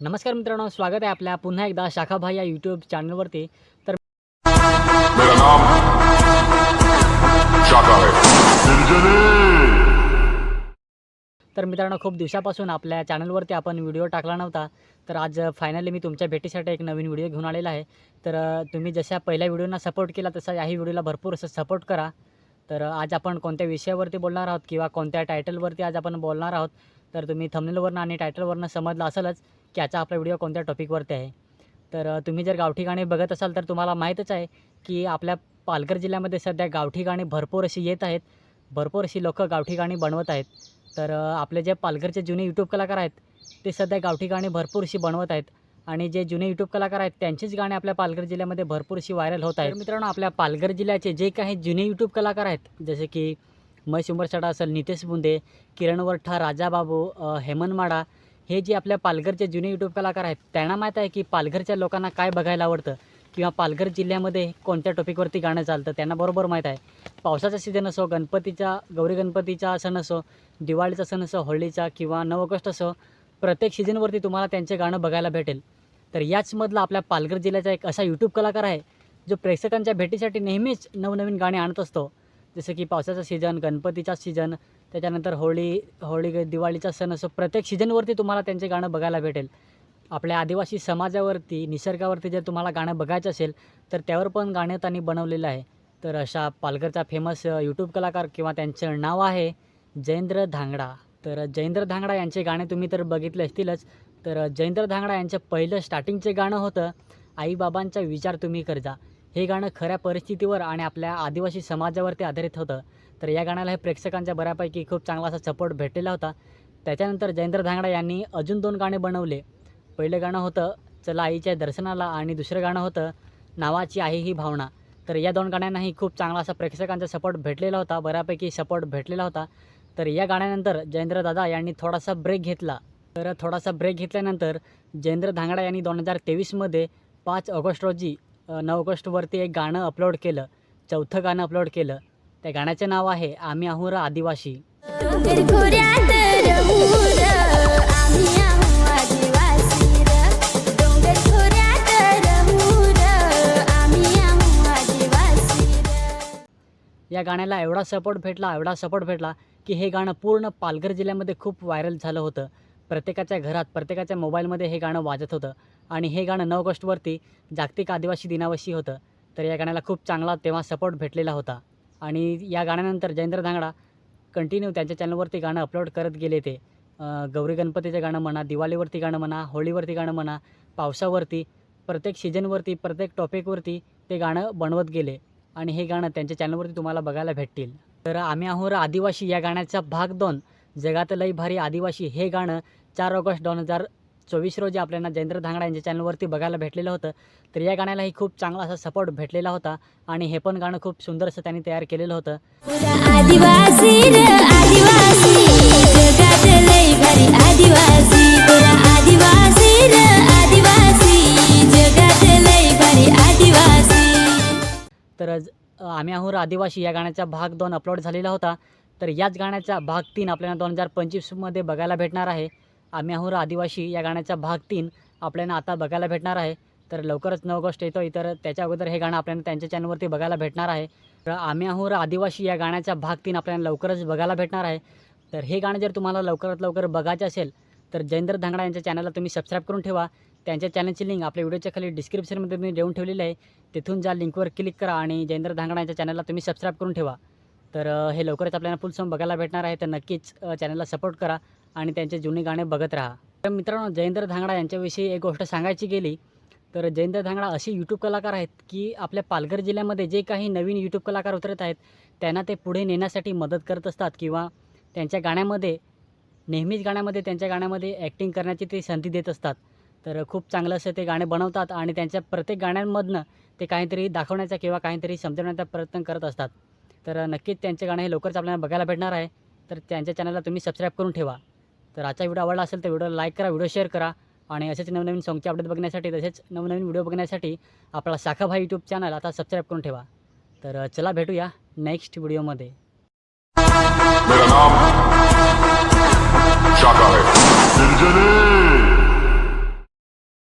नमस्कार मित्रांनो स्वागत आहे आपल्या पुन्हा एकदा शाखाभाई या यूट्यूब चॅनलवरती तर मेरा नाम है। तर मित्रांनो खूप दिवसापासून आपल्या चॅनलवरती आपण व्हिडिओ टाकला नव्हता. तर आज फायनली मी तुमच्या भेटीसाठी एक नवीन व्हिडिओ घेऊन आलेला आहे. तर तुम्ही जशा पहिल्या व्हिडिओना सपोर्ट केला तसा याही व्हिडिओला भरपूर असं सपोर्ट करा. तर आज आपण कोणत्या विषयावरती बोलणार आहोत किंवा कोणत्या टायटलवरती आज आपण बोलणार आहोत तर तुम्ही थंबनेलवरनं आणि टायटलवरनं समजलं असेलच की याचा आपला व्हिडिओ कोणत्या टॉपिकवरती आहे. तर तुम्ही जर गावठी गाणी बघत असाल तर तुम्हाला माहीतच आहे की आपल्या पालघर जिल्ह्यामध्ये सध्या गावठी गाणी भरपूर अशी येत आहेत. भरपूर अशी लोकं गावठी गाणी बनवत आहेत. तर आपले जे पालघरचे जुने यूट्यूब कलाकार आहेत ते सध्या गावठी गाणी भरपूर अशी बनवत आहेत. आणि जे जुने यूट्यूब कलाकार आहेत त्यांचीच गाणी आपल्या पालघर जिल्ह्यामध्ये भरपूर अशी व्हायरल होत आहेत. मित्रांनो आपल्या पालघर जिल्ह्याचे जे काही जुने यूट्यूब कलाकार आहेत जसे की महेश उंबरसाडा असेल नितेश बुंदे किरण वरठा राजाबाबू हेमनमाडा माडा हे जे आपल्या पालघरचे जुने यूट्यूब कलाकार आहेत त्यांना माहीत आहे की पालघरच्या लोकांना काय बघायला आवडतं? किंवा पालघर जिल्ह्यामध्ये कोणत्या टॉपिकवरती गाणं चालतं? त्यांना बरोबर माहीत आहे. पावसाचा सीझन असो गणपतीचा गौरी गणपतीचा सण असो दिवाळीचा सण असो होळीचा किंवा नऊ ऑगस्ट असो प्रत्येक सीझनवरती तुम्हाला त्यांचे गाणं बघायला भेटेल. तर याचमधला आपल्या पालघर जिल्ह्याचा एक असा यूट्यूब कलाकार आहे जो प्रेक्षकांच्या भेटीसाठी नेहमीच नवनवीन गाणे आणत असतो. जसं की पावसाचा सीझन गणपतीचा सीजन त्याच्यानंतर होळी होळी दिवाळीचा सण असो प्रत्येक सीझनवरती तुम्हाला त्यांचे गाणं बघायला भेटेल. आपल्या आदिवासी समाजावरती निसर्गावरती जर तुम्हाला गाणं बघायचं असेल तर त्यावर पण गाणं त्यांनी बनवलेलं आहे. तर अशा पालघरचा फेमस यूट्यूब कलाकार किंवा त्यांचं नाव आहे जयेंद्र धांगडा. तर जयेंद्र धांगडा यांचे गाणे तुम्ही तर बघितले असतीलच तर जयेंद्र धांगडा यांचं पहिलं स्टार्टिंगचे गाणं होतं आईबाबांचा विचार तुम्ही करजा. हे गाणं खऱ्या परिस्थितीवर आणि आपल्या आदिवासी समाजावरती आधारित होतं. तर या गाण्याला हे प्रेक्षकांच्या बऱ्यापैकी खूप चांगला असा सपोर्ट भेटलेला होता. त्याच्यानंतर जयेंद्र धांगडा यांनी अजून दोन गाणे बनवले. पहिलं गाणं होतं चला आईच्या दर्शनाला आणि दुसरं गाणं होतं नावाची आहे ही भावना. तर या दोन गाण्यांनाही खूप चांगला असा प्रेक्षकांचा सपोर्ट भेटलेला होता बऱ्यापैकी सपोर्ट भेटलेला होता. तर या गाण्यानंतर जयेंद्र दादा यांनी थोडासा ब्रेक घेतला. तर थोडासा ब्रेक घेतल्यानंतर जयेंद्र धांगडा यांनी दोन हजार तेवीसमध्ये पाच ऑगस्ट रोजी नऊ ऑगस्टवरती एक गाणं अपलोड केलं. चौथं गाणं अपलोड केलं. त्या गाण्याचं नाव आहे आम्ही आहोर आदिवासी. या गाण्याला एवढा सपोर्ट भेटला एवढा सपोर्ट भेटला की हे गाणं पूर्ण पालघर जिल्ह्यामध्ये खूप व्हायरल झालं होतं. प्रत्येकाच्या घरात प्रत्येकाच्या मोबाईलमध्ये हे गाणं वाजत होतं. आणि हे गाणं नऊ ऑगस्टवरती जागतिक आदिवासी दिनावशी होतं. तर या गाण्याला खूप चांगला तेव्हा सपोर्ट भेटलेला होता. आणि या गाण्यानंतर जयेंद्र धांगडा कंटिन्यू त्यांच्या चॅनलवरती गाणं अपलोड करत गेले ते. गौरी गणपतीचं गाणं म्हणा दिवाळीवरती गाणं म्हणा होळीवरती गाणं म्हणा पावसावरती प्रत्येक सीजनवरती प्रत्येक टॉपिकवरती ते गाणं बनवत गेले. आणि हे गाणं त्यांच्या चॅनलवरती तुम्हाला बघायला भेटतील. तर आम्ही आहोर आदिवासी या गाण्याचा भाग दोन. जगात लई भारी आदिवासी हे गाणं चार ऑगस्ट दोन हजार चोवीस रोजी आपल्याला जयेंद्र धांगडा यांच्या चॅनलवरती बघायला भेटलेलं होतं. तर या गाण्यालाही खूप चांगला असा सपोर्ट भेटलेला होता आणि हे पण गाणं खूप सुंदर असं त्यांनी तयार केलेलं होतं. तर आम्ही आहोर आदिवासी. या गाण्याचा भाग दोन अपलोड झालेला होता. तर याच गाण्याचा भाग तीन आपल्याला दोन हजार पंचवीसमध्ये बघायला भेटणार आहे. आम्ही आहोर आदिवासी या गाण्याचा भाग तीन. आपल्याला आता बघायला भेटणार आहे. तर लवकरच नऊ ऑगस्ट येतो तर त्याच्या अगोदर हे गाणं आपल्याला त्यांच्या चॅनलवरती बघायला भेटणार आहे. तर आम्ही आहोर आदिवासी या गाण्याचा भाग तीन आपल्याला लवकरच बघायला भेटणार आहे. तर हे गाणं जर तुम्हाला लवकरात लवकर बघायचं असेल तर जयेंद्र धांगडा यांच्या चॅनलला तुम्ही सबस्क्राईब करून ठेवा. त्यांच्या चॅनलची लिंक आपल्या व्हिडिओच्या खाली डिस्क्रिप्शनमध्ये मी देऊन ठेवलेली आहे. तिथून ज्या लिंकवर क्लिक करा आणि जयेंद्र धांगडा यांच्या चॅनलला तुम्ही सबस्क्राईब करून ठेवा. तर हे लवकरच आपल्याला फुल सॉन्ग बघायला भेटणार आहे. तर नक्कीच चॅनलला सपोर्ट करा आणि त्यांचे जुने गाणे बघत राहा. तर मित्रांनो जयेंद्र धांगडा यांच्याविषयी एक गोष्ट सांगायची गेली तर जयेंद्र धांगडा असे यूट्यूब कलाकार आहेत की आपल्या पालघर जिल्ह्यामध्ये जे काही नवीन यूट्यूब कलाकार उतरत आहेत त्यांना ते पुढे नेण्यासाठी मदत करत असतात किंवा त्यांच्या गाण्यामध्ये नेहमीच गाण्यामध्ये त्यांच्या गाण्यामध्ये ॲक्टिंग करण्याची ते संधी देत असतात. तर खूप चांगलं असं ते गाणे बनवतात आणि त्यांच्या प्रत्येक गाण्यांमधनं ते काहीतरी दाखवण्याचा किंवा काहीतरी समजवण्याचा प्रयत्न करत असतात. तर नक्कीच त्यांचे गाणं हे लवकरच आपल्याला बघायला भेटणार आहे. तर त्यांच्या चॅनलला तुम्ही सबस्क्राईब करून ठेवा. तर आजचा व्हिडिओ आवडला असेल तर व्हिडिओ लाईक करा व्हिडिओ शेअर करा आणि असेच नवनवीन सॉंगचे अपडेट बघण्यासाठी तसेच नवनवीन व्हिडिओ बघण्यासाठी आपला शाखाभाई यूट्यूब चॅनल आता सबस्क्राईब करून ठेवा. तर चला भेटूया नेक्स्ट व्हिडिओमध्ये मेरा है।